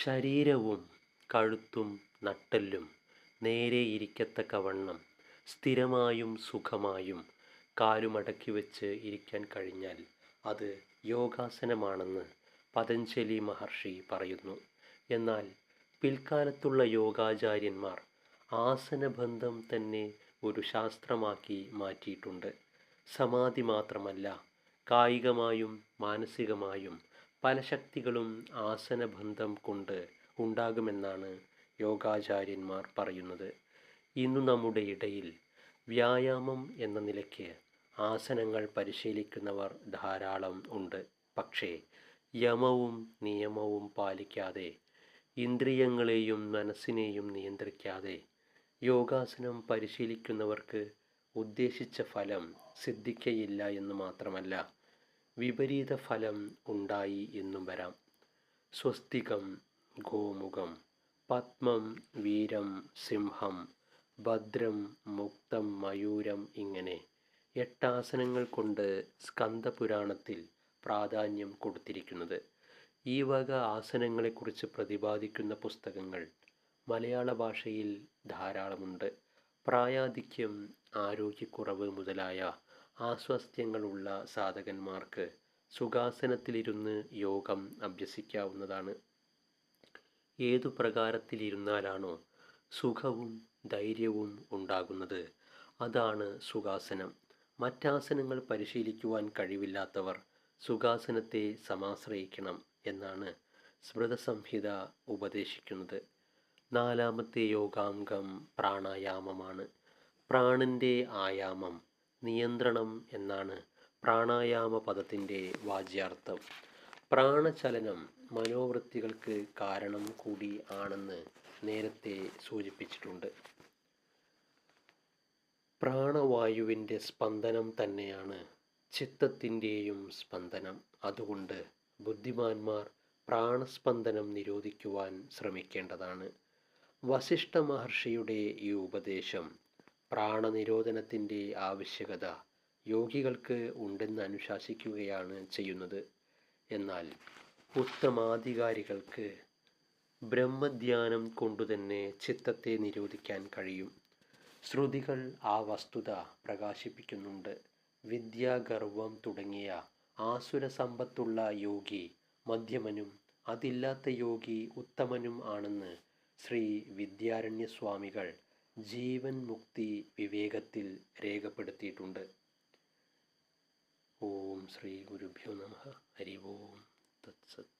ശരീരവും കഴുത്തും നട്ടെല്ലും നേരെ ഇരിക്കത്തക്കവണ്ണം സ്ഥിരമായും സുഖമായും കാലുമടക്കി വെച്ച് ഇരിക്കാൻ കഴിഞ്ഞാൽ അത് യോഗാസനമാണെന്ന് പതഞ്ജലി മഹർഷി പറയുന്നു. എന്നാൽ പിൽക്കാലത്തുള്ള യോഗാചാര്യന്മാർ ആസനബന്ധം തന്നെ ഒരു ശാസ്ത്രമാക്കി മാറ്റിയിട്ടുണ്ട്. സമാധി മാത്രമല്ല കായികമായും മാനസികമായും പല ശക്തികളും ആസനബന്ധം കൊണ്ട് ഉണ്ടാകുമെന്നാണ് യോഗാചാര്യന്മാർ പറയുന്നത്. ഇന്നു നമ്മുടെ ഇടയിൽ വ്യായാമം എന്ന നിലയ്ക്ക് ആസനങ്ങൾ പരിശീലിക്കുന്നവർ ധാരാളം ഉണ്ട്. പക്ഷേ യമവും നിയമവും പാലിക്കാതെ ഇന്ദ്രിയങ്ങളെയും മനസ്സിനെയും നിയന്ത്രിക്കാതെ യോഗാസനം പരിശീലിക്കുന്നവർക്ക് ഉദ്ദേശിച്ച ഫലം സിദ്ധിക്കയില്ല എന്ന് മാത്രമല്ല വിപരീത ഫലം ഉണ്ടായി എന്നും വരാം. സ്വസ്തികം ഗോമുഖം പത്മം വീരം സിംഹം ഭദ്രം മുക്തം മയൂരം ഇങ്ങനെ എട്ടാസനങ്ങൾ കൊണ്ട് സ്കന്ദപുരാണത്തിൽ പ്രാധാന്യം കൊടുത്തിരിക്കുന്നത്. ഈ വക ആസനങ്ങളെക്കുറിച്ച് പ്രതിപാദിക്കുന്ന പുസ്തകങ്ങൾ മലയാള ഭാഷയിൽ ധാരാളമുണ്ട്. പ്രായാധിക്യം ആരോഗ്യക്കുറവ് മുതലായ ആസ്വാസ്ഥ്യങ്ങളുള്ള സാധകന്മാർക്ക് സുഖാസനത്തിലിരുന്ന് യോഗം അഭ്യസിക്കാവുന്നതാണ്. ഏതു പ്രകാരത്തിലിരുന്നാലാണോ സുഖവും ധൈര്യവും ഉണ്ടാകുന്നത് അതാണ് സുഖാസനം. മറ്റാസനങ്ങൾ പരിശീലിക്കുവാൻ കഴിവില്ലാത്തവർ സുഖാസനത്തെ സമാശ്രയിക്കണം എന്നാണ് സ്മൃതസംഹിത ഉപദേശിക്കുന്നത്. നാലാമത്തെ യോഗാംഗം പ്രാണായാമമാണ്. പ്രാണന്റെ ആയാമം നിയന്ത്രണം എന്നാണ് പ്രാണായാമ പദത്തിന്റെ വാച്യാർത്ഥം. പ്രാണചലനം മനോവൃത്തികൾക്ക് കാരണം കൂടി ആണെന്ന് നേരത്തെ സൂചിപ്പിച്ചിട്ടുണ്ട്. പ്രാണവായുവിന്റെ സ്പന്ദനം തന്നെയാണ് ചിത്തത്തിന്റെയും സ്പന്ദനം. അതുകൊണ്ട് ബുദ്ധിമാന്മാർ പ്രാണസ്പന്ദനം നിരോധിക്കുവാൻ ശ്രമിക്കേണ്ടതാണ്. വസിഷ്ഠ മഹർഷിയുടെ ഈ ഉപദേശം പ്രാണനിരോധനത്തിന്റെ ആവശ്യകത യോഗികൾക്ക് ഉണ്ടെന്ന് അനുശാസിക്കുകയാണ് ചെയ്യുന്നത്. എന്നാൽ ഉത്തമാധികാരികൾക്ക് ബ്രഹ്മധ്യാനം കൊണ്ടുതന്നെ ചിത്തത്തെ നിരോധിക്കാൻ കഴിയും. ശ്രുതികൾ ആ വസ്തുത പ്രകാശിപ്പിക്കുന്നുണ്ട്. വിദ്യാഗർവം തുടങ്ങിയ ആസുര സമ്പത്തുള്ള യോഗി മധ്യമനും അതില്ലാത്ത യോഗി ഉത്തമനും ആണെന്ന് ശ്രീ വിദ്യാരണ്യസ്വാമികൾ ജീവൻ മുക്തി വിവേകത്തിൽ രേഖപ്പെടുത്തിയിട്ടുണ്ട്. ഓം ശ്രീ ഗുരുഭ്യോ നമ. ഹരി ഓം. തത്സത്.